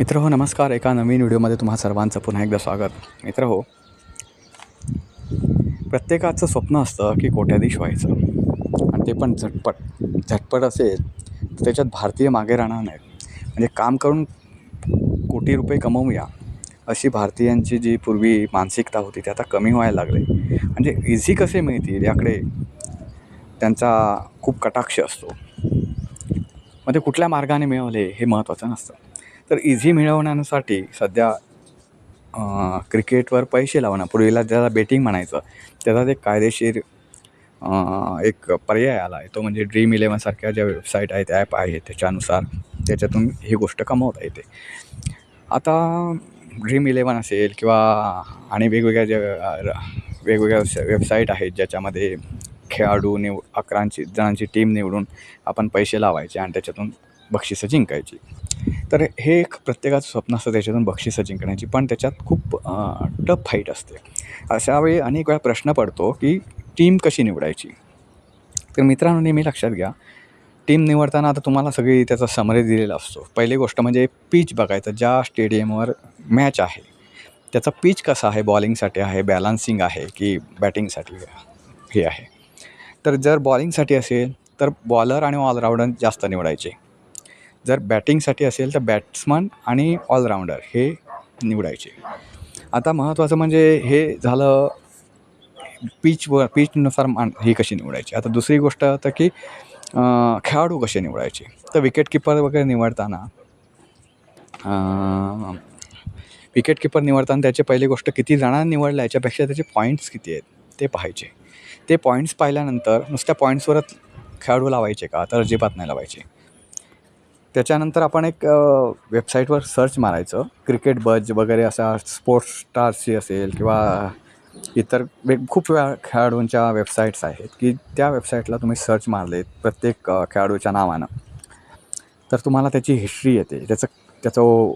मित्र हो नमस्कार. एका नवीन व्हिडिओमध्ये तुम्हा सर्वांचं पुन्हा एकदा स्वागत. मित्र हो प्रत्येकाचं स्वप्न असतं की कोट्याधीश व्हायचं आणि ते पण झटपट झटपट असेल तर त्याच्यात भारतीय मागे राहणार नाहीत. म्हणजे काम करून कोटी रुपये कमवूया अशी भारतीयांची जी पूर्वी मानसिकता होती ती आता कमी व्हायला लागली. म्हणजे इझी कसे मिळतील याकडे त्यांचा खूप कटाक्ष असतो. मग ते कुठल्या मार्गाने मिळवले हे महत्त्वाचं नसतं. तर इझी मिळवण्यासाठी सध्या क्रिकेटवर पैसे लावणं पूर्वीला ज्याला बेटिंग म्हणायचं त्याचा एक कायदेशीर एक पर्याय आला आहे. तो म्हणजे ड्रीम इलेवनसारख्या ज्या वेबसाईट आहेत ॲप आहे त्याच्यानुसार त्याच्यातून ही गोष्ट कमवता येते. आता ड्रीम इलेवन असेल किंवा आणि वेगवेगळ्या ज्या वेगवेगळ्या वेबसाईट आहेत ज्याच्यामध्ये खेळाडू निव अकरांची जणांची टीम निवडून आपण पैसे लावायचे आणि त्याच्यातून बक्षिसं जिंकायची. तर हे एक प्रत्येकाचं स्वप्न असतं त्याच्यातून बक्षिसं जिंकण्याची पण त्याच्यात खूप टफ फाईट असते. अशावेळी अनेक वेळा प्रश्न पडतो की टीम कशी निवडायची? तर मित्रांनो नेहमी लक्षात घ्या टीम निवडताना आता तुम्हाला सगळी त्याचा समरी दिलेला असतो. पहिली गोष्ट म्हणजे पीच बघायचं ज्या स्टेडियमवर मॅच आहे. त्याचा पीच कसा आहे बॉलिंगसाठी आहे बॅलन्सिंग आहे की बॅटिंगसाठी हे आहे? तर जर बॉलिंगसाठी असेल तर बॉलर आणि ऑलराऊंडर जास्त निवडायचे. जर बॅटिंगसाठी असेल तर बॅट्समन आणि ऑलराऊंडर हे निवडायचे. आता महत्त्वाचं म्हणजे हे झालं पिचवर पिचनुसार मान ही कशी निवडायची? आता दुसरी गोष्ट तर की खेळाडू कसे निवडायचे? तर विकेटकीपर वगैरे निवडताना विकेटकीपर निवडताना त्याचे पहिली गोष्ट किती जणांनी निवडला याच्यापेक्षा त्याचे पॉईंट्स किती आहेत ते पाहायचे. ते पॉईंट्स पाहिल्यानंतर नुसत्या पॉईंट्सवरच खेळाडू लावायचे का? तर अजिबात नाही लावायचे. त्याच्यानंतर आपण एक वेबसाईटवर सर्च मारायचं. क्रिकेट बज वगैरे असा स्पोर्ट्स स्टार्सची असेल किंवा इतर वेग खूप वेळा खेळाडूंच्या वेबसाईट्स आहेत की त्या वेबसाईटला तुम्ही सर्च मारलेत प्रत्येक खेळाडूच्या नावानं. तर तुम्हाला त्याची हिस्ट्री येते. त्याचं त्याचं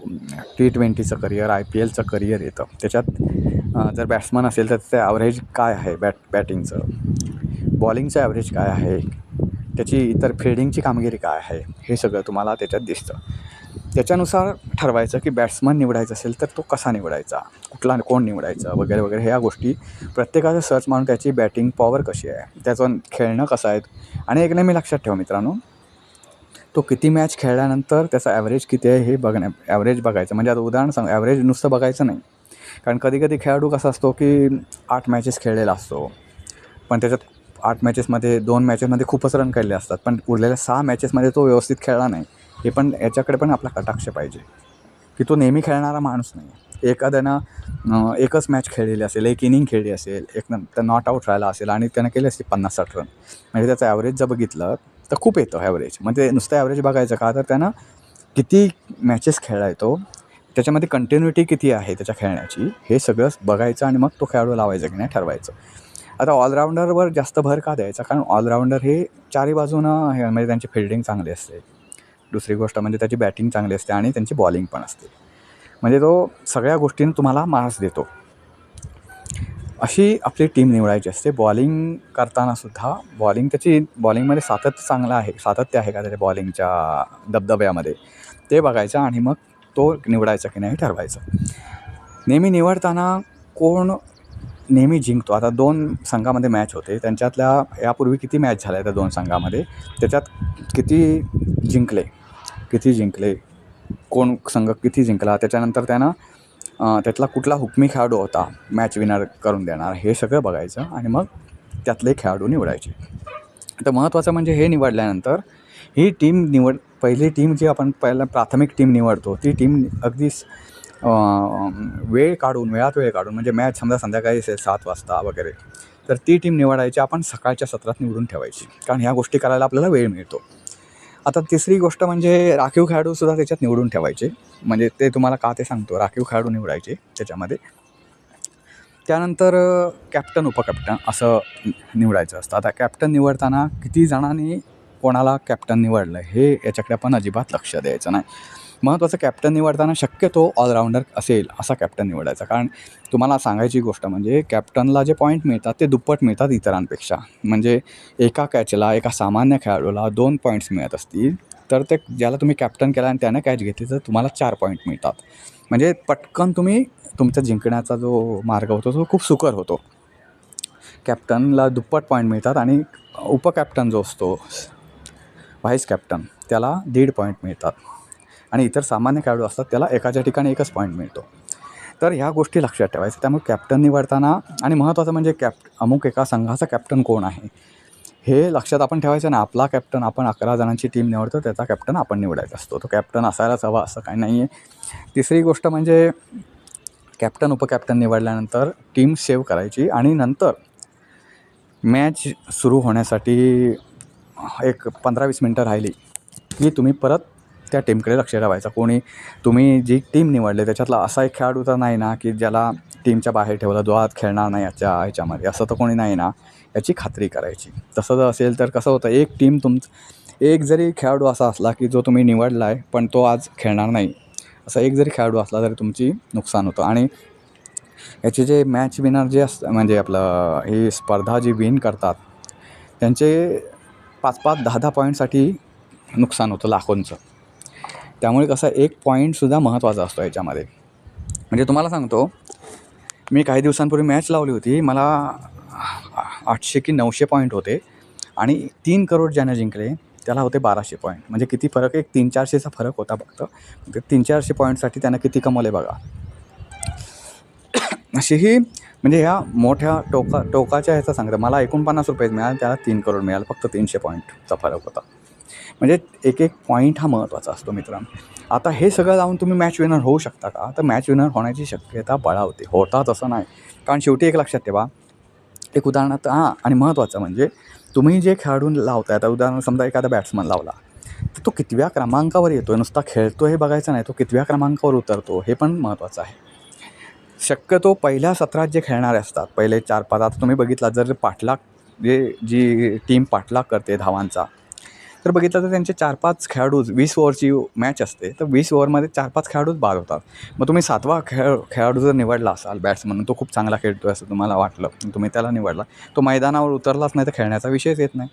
टी ट्वेंटीचं करिअर आय पी एलचं करिअर येतं. त्याच्यात जर बॅट्समन असेल तर त्याचं ॲव्हरेज काय आहे बॅट बॅटिंगचं बॉलिंगचं ॲव्हरेज काय आहे? त्याची इतर फिल्डिंगची कामगिरी काय आहे? हे सगळं तुम्हाला त्याच्यात दिसतं. त्याच्यानुसार ठरवायचं की बॅट्समन निवडायचा असेल तर तो कसा निवडायचा? कुठला कोण निवडायचा? वगैरे वगैरे ह्या गोष्टी प्रत्येकाचं सर्च मारून त्याची बॅटिंग पॉवर कशी आहे? त्याचं खेळणं कसं आहे? आणि एक नेहमी लक्षात ठेवा मित्रांनो तो किती मॅच खेळल्यानंतर त्याचा ॲव्हरेज किती आहे हे बघण्या ॲव्हरेज बघायचं. म्हणजे आता उदाहरण सांग ॲव्हरेज नुसतं बघायचं नाही. कारण कधी कधी खेळाडू कसा असतो की आठ मॅचेस खेळलेला असतो. पण त्याच्यात आठ मॅचेसमध्ये दोन मॅचेसमध्ये खूपच रन केले असतात. पण उरलेल्या सहा मॅचेसमध्ये तो व्यवस्थित खेळला नाही. हे पण याच्याकडे पण आपला कटाक्ष पाहिजे. की तो नेहमी खेळणारा माणूस नाही. एखाद्यानं एकच मॅच खेळलेली असेल एक इनिंग खेळली असेल एक नंतर नॉट आऊट राहिला असेल आणि त्यानं केले असते पन्नास साठ रन म्हणजे त्याचं ॲव्हरेज जर बघितलं तर खूप येतं ॲव्हरेज म्हणजे नुसतं ॲव्हरेज बघायचं का तर त्यानं किती मॅचेस खेळला येतो त्याच्यामध्ये कंटिन्युटी किती आहे त्याच्या खेळण्याची हे सगळं बघायचं आणि मग तो खेळाडू लावायचा की नाही ठरवायचं. आता ऑलराऊंडरवर जास्त भर का द्यायचा? कारण ऑलराऊंडर हे चारही बाजूनं हे म्हणजे त्यांची फिल्डिंग चांगली असते. दुसरी गोष्ट म्हणजे त्याची बॅटिंग चांगली असते आणि त्यांची बॉलिंग पण असते. म्हणजे तो सगळ्या गोष्टींनी तुम्हाला मार्क्स देतो. अशी आपली टीम निवडायची असते. बॉलिंग करतानासुद्धा बॉलिंग त्याची बॉलिंगमध्ये सातत्य चांगलं आहे सातत्य आहे का त्याच्या बॉलिंगच्या दबदब्यामध्ये? ते बघायचं आणि मग तो निवडायचा की नाही ठरवायचं. नेहमी निवडताना कोण नेहमी जिंकतो. आता दोन संघामध्ये मॅच होते. त्यांच्यातल्या यापूर्वी किती मॅच झाल्या त्या दोन संघामध्ये? त्याच्यात किती जिंकले? किती जिंकले? कोण संघ किती जिंकला? त्याच्यानंतर त्यानं त्यातला कुठला हुकमी खेळाडू होता मॅच विनर करून देणार? हे सगळं बघायचं आणि मग त्यातले खेळाडू निवडायचे. तर महत्त्वाचं म्हणजे हे निवडल्यानंतर ही टीम निवड पहिली टीम जी आपण पहिला प्राथमिक टीम निवडतो ती टीम अगदी वेळ काढून वेळात वेळ काढून म्हणजे मॅच समजा संध्याकाळी असेल सात वाजता वगैरे तर ती टीम निवडायची आपण सकाळच्या सत्रात निवडून ठेवायची. कारण ह्या गोष्टी करायला आपल्याला वेळ मिळतो. आता तिसरी गोष्ट म्हणजे राखीव खेळाडूसुद्धा त्याच्यात निवडून ठेवायचे. म्हणजे ते तुम्हाला का ते सांगतो. राखीव खेळाडू निवडायचे त्याच्यामध्ये. त्यानंतर कॅप्टन उपकॅप्टन असं निवडायचं असतं. आता कॅप्टन निवडताना किती जणांनी कोणाला कॅप्टन निवडलं हे याच्याकडे आपण अजिबात लक्ष द्यायचं नाही. महत्त्वाचं कॅप्टन निवडताना शक्यतो ऑलराऊंडर असेल असा कॅप्टन निवडायचा. कारण तुम्हाला सांगायची गोष्ट म्हणजे कॅप्टनला जे पॉईंट मिळतात ते दुप्पट मिळतात इतरांपेक्षा. म्हणजे एका कॅचला एका सामान्य खेळाडूला दोन पॉईंट्स मिळत असतील तर ते ज्याला तुम्ही कॅप्टन केला आणि त्यानं कॅच घेतली तर तुम्हाला चार पॉईंट मिळतात. म्हणजे पटकन तुम्ही तुमचा जिंकण्याचा जो मार्ग होतो तो खूप सुकर होतो. कॅप्टनला दुप्पट पॉईंट मिळतात आणि उपकॅप्टन जो असतो व्हाईस कॅप्टन त्याला दीड पॉईंट मिळतात. आणि इतर सामान्य खेळाडू असतात त्याला एकाच्या ठिकाणी एकच पॉईंट मिळतो. तर ह्या गोष्टी लक्षात ठेवायच्या त्यामुळे कॅप्टन निवडताना आणि महत्त्वाचं म्हणजे कॅप अमुक एका संघाचा कॅप्टन कोण आहे हे लक्षात आपण ठेवायचं ना आपला कॅप्टन आपण अकरा जणांची टीम निवडतो त्याचा कॅप्टन आपण निवडायचा असतो. तो कॅप्टन असायलाच हवा असं काही नाही आहे तिसरी गोष्ट म्हणजे कॅप्टन उपकॅप्टन निवडल्यानंतर टीम सेव्ह करायची आणि नंतर मॅच सुरू होण्यासाठी एक पंधरा वीस मिनटं राहिली की तुम्ही परत त्या टीमकडे लक्ष ठेवायचं. कोणी तुम्ही जी टीम निवडली त्याच्यातला असा एक खेळाडू तर नाही ना की ज्याला टीमच्या बाहेर ठेवलं जो आज खेळणार नाही याच्या ह्याच्यामध्ये असं तर कोणी नाही ना याची खात्री करायची. तसं जर असेल तर कसं होतं एक टीम तुमचं एक जरी खेळाडू असा असला की जो तुम्ही निवडला आहे पण तो आज खेळणार नाही. असा एक जरी खेळाडू असला तरी तुमची नुकसान होतं. आणि याचे जे मॅच विनर जे असतं म्हणजे आपलं ही स्पर्धा जी विन करतात त्यांचे पाच पाच दहा दहा पॉईंटसाठी नुकसान होतं लाखोंचं. त्यामुळे कसं एक पॉईंटसुद्धा महत्त्वाचा असतो याच्यामध्ये. म्हणजे तुम्हाला सांगतो मी काही दिवसांपूर्वी मॅच लावली होती. मला आठशे की नऊशे पॉईंट होते आणि तीन करोड ज्यानं जिंकले त्याला होते बाराशे पॉईंट म्हणजे किती फरक एक तीन चारशेचा फरक होता फक्त. म्हणजे तीन चारशे पॉईंटसाठी त्यानं किती कमवले बघा. अशीही म्हणजे ह्या मोठ्या टोका टोकाच्या ह्याचा सांगतं. मला एकोणपन्नास रुपये मिळाले त्याला तीन करोड मिळालं. फक्त तीनशे पॉईंटचा फरक होता. म्हणजे एक एक पॉईंट हा महत्त्वाचा असतो मित्रांनो. आता हे सगळं लावून तुम्ही मॅच विनर होऊ शकता का? तर मॅच विनर होण्याची शक्यता बळावते. होतात असं नाही. कारण शेवटी एक लक्षात ठेवा. एक उदाहरणार्थ हां आणि महत्त्वाचं म्हणजे तुम्ही जे खेळाडू लावताय आता उदाहरण समजा एखादा बॅट्समन लावला तर तो कितव्या क्रमांकावर येतो आहे नुसता खेळतो हे बघायचं नाही. तो कितव्या क्रमांकावर उतरतो? हे पण महत्त्वाचं आहे. शक्यतो पहिल्या सत्रात जे खेळणारे असतात पहिले चार पाच आता तुम्ही बघितला जर पाठलाग जे जी टीम पाठलाग करते धावांचा तर बघितलं तर त्यांचे चार पाच खेळाडूच वीस ओव्हरची मॅच असते तर वीस ओव्हरमध्ये चार पाच खेळाडूच बाद होतात. मग तुम्ही सातवा खेळ खेळाडू जर निवडला असाल बॅट्समन तो खूप चांगला खेळतो असं तुम्हाला वाटलं तुम्ही त्याला निवडला तो मैदानावर उतरलाच नाही तर खेळण्याचा विषयच येत नाही.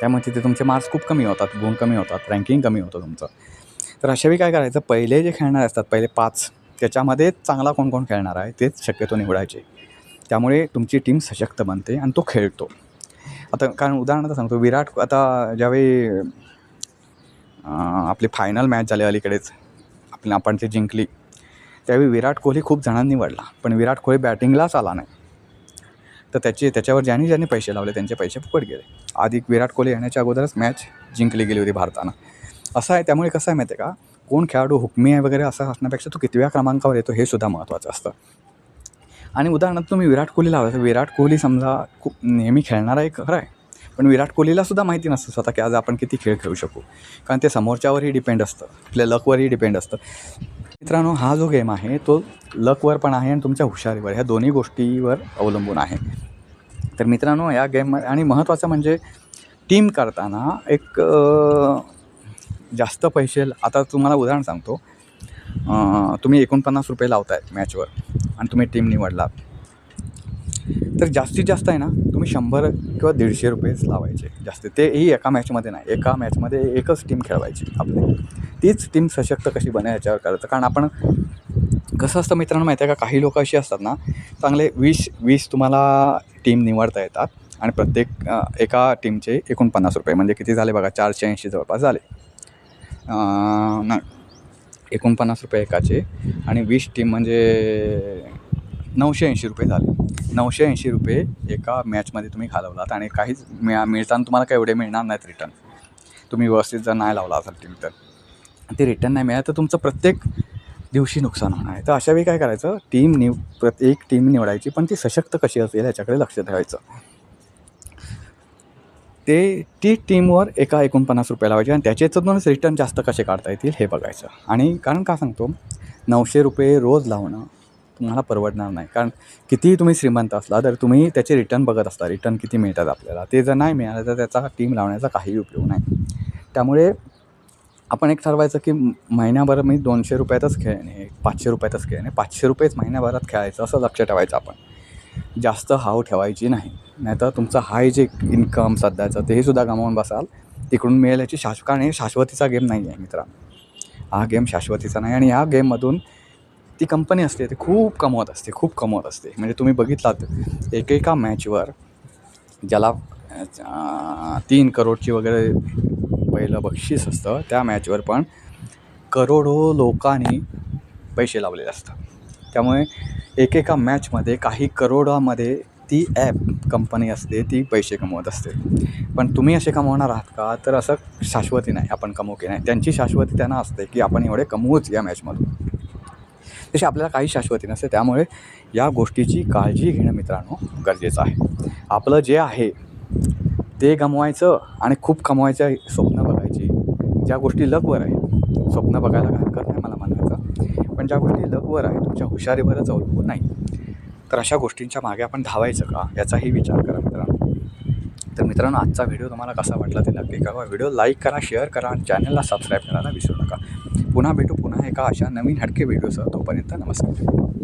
त्यामुळे तिथे तुमचे मार्क्स खूप कमी होतात गुण कमी होतात रँकिंग कमी होतं तुमचं. तर अशावेळी काय करायचं पहिले जे खेळणारे असतात पहिले पाच त्याच्यामध्ये चांगला कोण कोण खेळणार आहे तेच शक्यतो निवडायचे. त्यामुळे तुमची टीम सशक्त बनते आणि तो खेळतो. आता कारण उदाहरणार्थ सांगतो विराट आता ज्यावेळी आपली फायनल मॅच झाली अलीकडेच आपली आपण ती जिंकली त्यावेळी विराट कोहली खूप जणांनी निवडला पण विराट कोहली बॅटिंगलाच आला नाही. तर त्याचे त्याच्यावर ज्यांनी ज्यांनी पैसे लावले त्यांचे पैसे फुकट गेले. आधी विराट कोहली येण्याच्या अगोदरच मॅच जिंकली गेली होती भारतानं. असं आहे त्यामुळे कसं आहे माहिती आहे का? कोण खेळाडू हुकमी आहे वगैरे असं असण्यापेक्षा तो कितव्या क्रमांकावर येतो हे सुद्धा महत्त्वाचं असतं. आणि उदाहरणार्थ तुम्ही विराट कोहली लावला तर विराट कोहली समजा खूप नेहमी खेळणारा एक खरं आहे. पण विराट कोहलीलासुद्धा माहिती नसतं स्वतः की आज आपण किती खेळ खेळू शकू. कारण ते समोरच्यावरही डिपेंड असतं. आपल्या लकवरही डिपेंड असतं. मित्रांनो हा जो गेम आहे तो लकवर पण आहे आणि तुमच्या हुशारीवर ह्या दोन्ही गोष्टीवर अवलंबून आहे. तर मित्रांनो या गेममध्ये आणि महत्त्वाचं म्हणजे टीम करताना एक जास्त पैसे आता तुम्हाला उदाहरण सांगतो. तुम्ही एकोणपन्नास रुपये लावताय मॅचवर आणि तुम्ही टीम निवडलात. तर जास्तीत जास्त आहे ना तुम्ही शंभर किंवा दीडशे रुपयेच लावायचे जास्त तेही एका मॅचमध्ये नाही एका मॅचमध्ये एकच टीम खेळवायची आपली. तीच टीम सशक्त कशी बने याच्यावर करायचं कारण आपण कसं असतं मित्रांनो माहिती आहे का काही लोक अशी असतात ना चांगले वीस वीस तुम्हाला टीम निवडता येतात आणि प्रत्येक एका टीमचे एकोणपन्नास रुपये म्हणजे किती झाले बघा चारशे ऐंशी जवळपास झाले. ना एकोणपन्नास रुपये एकाचे आणि वीस टीम म्हणजे नऊशे ऐंशी रुपये झाले. नऊशे ऐंशी रुपये एका मॅचमध्ये तुम्ही घालवलात आणि काहीच मिळा मिळताना तुम्हाला काय एवढे मिळणार नाहीत रिटर्न तुम्ही व्यवस्थित जर नाही लावला असाल टीम तर. ते रिटर्न नाही मिळालं तर तुमचं प्रत्येक दिवशी नुकसान होणार आहे. तर अशावेळी काय करायचं? टीम निव प्रत्येक टीम निवडायची पण ती सशक्त कशी असेल याच्याकडे लक्ष ठेवायचं. ते ती टीमवर एका एकोणपन्नास रुपये लावायचे आणि त्याच्यातूनच रिटर्न जास्त कसे काढता येतील हे बघायचं. आणि कारण का सांगतो नऊशे रुपये रोज लावणं तुम्हाला परवडणार नाही. कारण कितीही तुम्ही श्रीमंत असला तर तुम्ही त्याचे रिटर्न बघत असता. रिटर्न किती मिळतात आपल्याला? ते जर नाही मिळालं तर त्याचा टीम लावण्याचा काहीही उपयोग नाही. त्यामुळे आपण एक ठरवायचं की महिन्याभर मी दोनशे रुपयातच खेळणे पाचशे रुपयातच खेळणे. पाचशे रुपयेच महिन्याभरात खेळायचं असं लक्ष ठेवायचं आपण. जास्त हाव ठेवायची नाही. नाहीतर तुमचं हाय जे इन्कम सध्याचं तेही सुद्धा गमावून बसाल. तिकडून मिळेल याची शाश्व कारण हे शाश्वतीचा गेम नाही आहे मित्रांनो हा गेम शाश्वतीचा नाही आणि या गेममधून ती कंपनी असते ती खूप कमवत असते खूप कमवत असते. म्हणजे तुम्ही बघितलात एकेका मॅचवर ज्याला तीन करोडची वगैरे पहिलं बक्षीस असतं त्या मॅचवर पण करोडो लोकांनी पैसे लावलेले असतात. त्यामुळे एकेका मॅचमध्ये काही करोडामध्ये ती ॲप कंपनी असते ती पैसे कमवत असते. पण तुम्ही असे कमवणार आहात का? तर असं शाश्वती नाही आपण कमवू की नाही. त्यांची शाश्वती त्यांना असते की आपण एवढे कमवूच या मॅचमधून तशी आपल्याला काही शाश्वती नसते त्यामुळे या गोष्टीची काळजी घेणं मित्रांनो गरजेचं आहे. आपलं जे आहे ते गमवायचं आणि खूप कमवायचं स्वप्न ज्या गोष्टी लकवर आहे स्वप्न बघायला हरकत नाही मला मानायचं पण ज्या गोष्टी लकवर आहे तुमच्या हुशारीवरच अवलंबून नाही. तर अशा गोष्टींच्या मागे आपण धावायचं का? याचाही विचार करा मित्रांनो. तर मित्रांनो आजचा व्हिडिओ तुम्हाला कसा वाटला ते नक्की कळवा. व्हिडिओ लाईक करा शेअर करा आणि चॅनलला सबस्क्राईब करायला विसरू नका. पुन्हा भेटू पुन्हा एका अशा नवीन हटके व्हिडिओसह. तोपर्यंत नमस्कार.